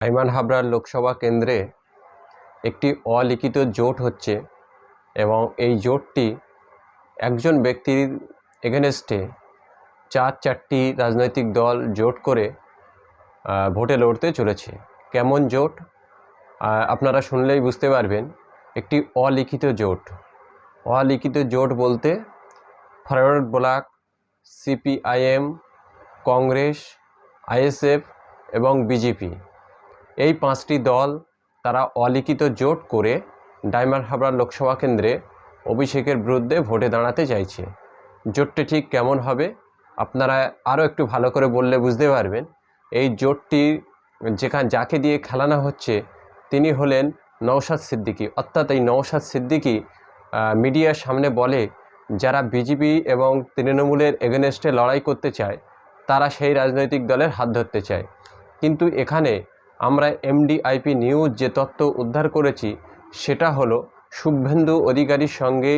আইমান হাবরার লোকসভা কেন্দ্রে একটি অলিখিত জোট হচ্ছে এবং এই জোটটি একজন ব্যক্তির এগেনস্টে চার চারটি রাজনৈতিক দল জোট করে ভোটে লড়তে চলেছে। কেমন জোট? আপনারা শুনলেই বুঝতে পারবেন, একটি অলিখিত জোট। অলিখিত জোট বলতে forward bloc, CPIM, Congress, ISF এবং বিজেপি। এই পাঁচটি দল তারা অলিখিত জোট করে ডায়মন্ড হাবড়া লোকসভা কেন্দ্রে অভিষেকের বিরুদ্ধে ভোটে দাঁড়াতে চাইছে। জোটটি ঠিক কেমন হবে আপনারা আরও একটু ভালো করে বললে বুঝতে পারবেন। এই জোটটি যেখানে যাকে দিয়ে খেলানো হচ্ছে, তিনি হলেন নওশাদ সিদ্দিকী। অর্থাৎ এই নওশাদ সিদ্দিকী মিডিয়ার সামনে বলে, যারা বিজেপি এবং তৃণমূলের এগেনস্টে লড়াই করতে চায়, তারা সেই রাজনৈতিক দলের হাত ধরতে চায়। কিন্তু এখানে আমরা এমডিআইপি নিউজ যে তথ্য উদ্ধার করেছি, সেটা হলো শুভেন্দু অধিকারীর সঙ্গে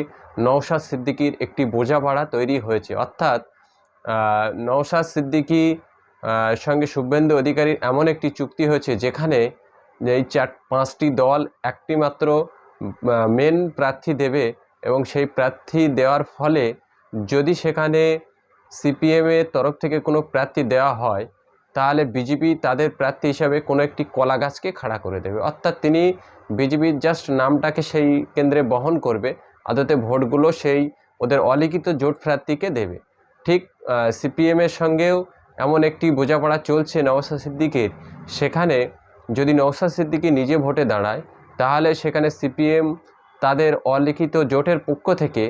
নওশাদ সিদ্দিকির একটি বোঝাপড়া তৈরি হয়েছে। অর্থাৎ নওশাদ সিদ্দিকী সঙ্গে শুভেন্দু অধিকারীর এমন একটি চুক্তি হয়েছে, যেখানে এই চার, পাঁচটি দল একটি মাত্র মেন প্রার্থী দেবে এবং সেই প্রার্থী দেওয়ার ফলে যদি সেখানে সিপিএমের তরফ থেকে কোনো প্রার্থী দেওয়া হয় তাহলে বিজেপি তাদের প্রার্থী হিসাবে কোনো একটি কলা গাছকে খাড়া করে দেবে। অর্থাৎ তিনি বিজেপির জাস্ট নামটাকে সেই কেন্দ্রে বহন করবে, আদতে ভোটগুলো সেই ওদের অলিখিত জোট প্রার্থীকে দেবে। ঠিক সিপিএমের সঙ্গেও এমন একটি বোঝাপড়া চলছে নওশাদ সিদ্দিকের। সেখানে যদি নওশাদ সিদ্দিকি নিজে ভোটে দাঁড়ায়, তাহলে সেখানে সিপিএম তাদের অলিখিত জোটের পক্ষ থেকে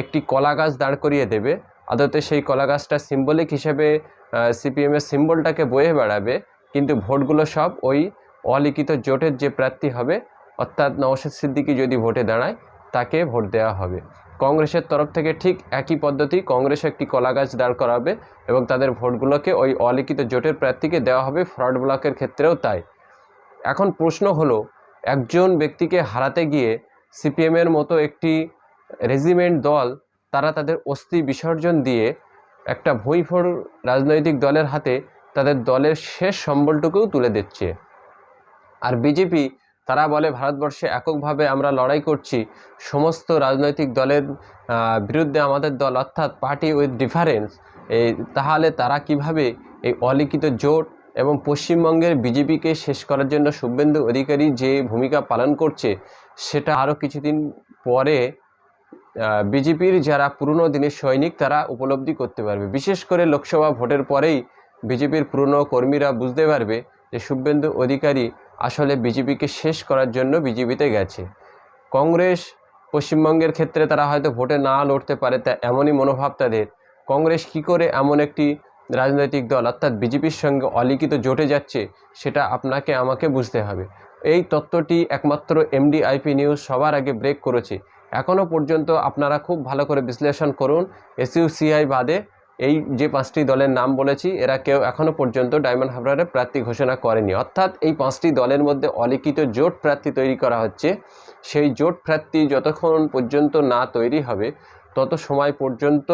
একটি কলা গাছ দাঁড় করিয়ে দেবে। আদতে সেই কলা গাছটা সিম্বলিক হিসেবে সিপিএমের সিম্বলটাকে বয়ে বেড়াবে, কিন্তু ভোটগুলো সব ওই অলিখিত জোটের যে প্রার্থী হবে, অর্থাৎ নওশাদ সিদ্দিকি যদি ভোটে দাঁড়ায়, তাকে ভোট দেওয়া হবে। কংগ্রেসের তরফ থেকে ঠিক একই পদ্ধতি কংগ্রেস একটি কলা গাছ দাঁড় করাবে এবং তাদের ভোটগুলোকে ওই অলিখিত জোটের প্রার্থীকে দেওয়া হবে, ফ্রড ব্লকের ক্ষেত্রেও তাই। এখন প্রশ্ন হলো, একজন ব্যক্তিকে হারাতে গিয়ে সিপিএমের মতো একটি রেজিমেন্ট দল তারা তাদের অস্থি বিসর্জন দিয়ে একটা ভুঁইফোর রাজনৈতিক দলের হাতে তাদের দলের শেষ সম্বলটুকুও তুলে দিচ্ছে। আর বিজেপি, তারা বলে ভারতবর্ষে এককভাবে আমরা লড়াই করছি, সমস্ত রাজনৈতিক দলের বিরুদ্ধে আমাদের দল অর্থাৎ পার্টি উইথ ডিফারেন্স এই তাহলে তারা কীভাবে এই অলিখিত জোট এবং পশ্চিমবঙ্গের বিজেপিকে শেষ করার জন্য শুভেন্দু অধিকারী যে ভূমিকা পালন করছে, সেটা আরও কিছুদিন পরে বিজেপির যারা পুরনো দিনের সৈনিক, তারা উপলব্ধি করতে পারবে। বিশেষ করে লোকসভা ভোটের পরেই বিজেপির পুরনো কর্মীরা বুঝতে পারবে যে শুভেন্দু অধিকারী আসলে বিজেপিকে শেষ করার জন্য বিজেপিতে গেছে। কংগ্রেস পশ্চিমবঙ্গের ক্ষেত্রে তারা হয়তো ভোটে না লড়তে পারে তা এমনই মনোভাব তাদের। কংগ্রেস কী করে এমন একটি রাজনৈতিক দল, অর্থাৎ বিজেপির সঙ্গে অলিখিত জোটে যাচ্ছে, সেটা আপনাকে, আমাকে বুঝতে হবে। এই তত্ত্বটি একমাত্র এমডিআইপি নিউজ সবার আগে ব্রেক করেছে। এখনও পর্যন্ত আপনারা খুব ভালো করে বিশ্লেষণ করুন। এসইউসিআই বাদে এই যে পাঁচটি দলের নাম বলেছি, এরা কেউ এখনও পর্যন্ত ডায়মন্ড হাবড়ারে প্রার্থী ঘোষণা করেনি। অর্থাৎ এই পাঁচটি দলের মধ্যে অলিখিত জোট প্রার্থী তৈরি করা হচ্ছে। সেই জোট প্রার্থী যতক্ষণ পর্যন্ত না তৈরি হবে, তত সময় পর্যন্ত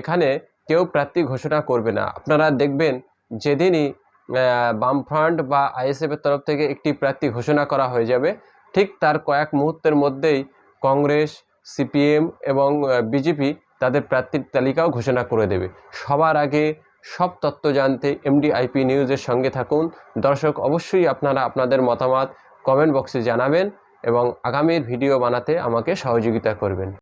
এখানে কেউ প্রার্থী ঘোষণা করবে না। আপনারা দেখবেন যেদিনই বামফ্রন্ট বা আইএসএফের তরফ থেকে একটি প্রার্থী ঘোষণা করা হয়ে যাবে, ঠিক তার কয়েক মুহূর্তের মধ্যেই কংগ্রেস, সিপিএম এবং বিজেপি তাদের প্রার্থীর তালিকাও ঘোষণা করে দেবে। সবার আগে সব তত্ত্ব জানতে এমডিআইপি নিউজের সঙ্গে থাকুন। দর্শক, অবশ্যই আপনারা আপনাদের মতামত কমেন্ট বক্সে জানাবেন এবং আগামীর ভিডিও বানাতে আমাকে সহযোগিতা করবেন।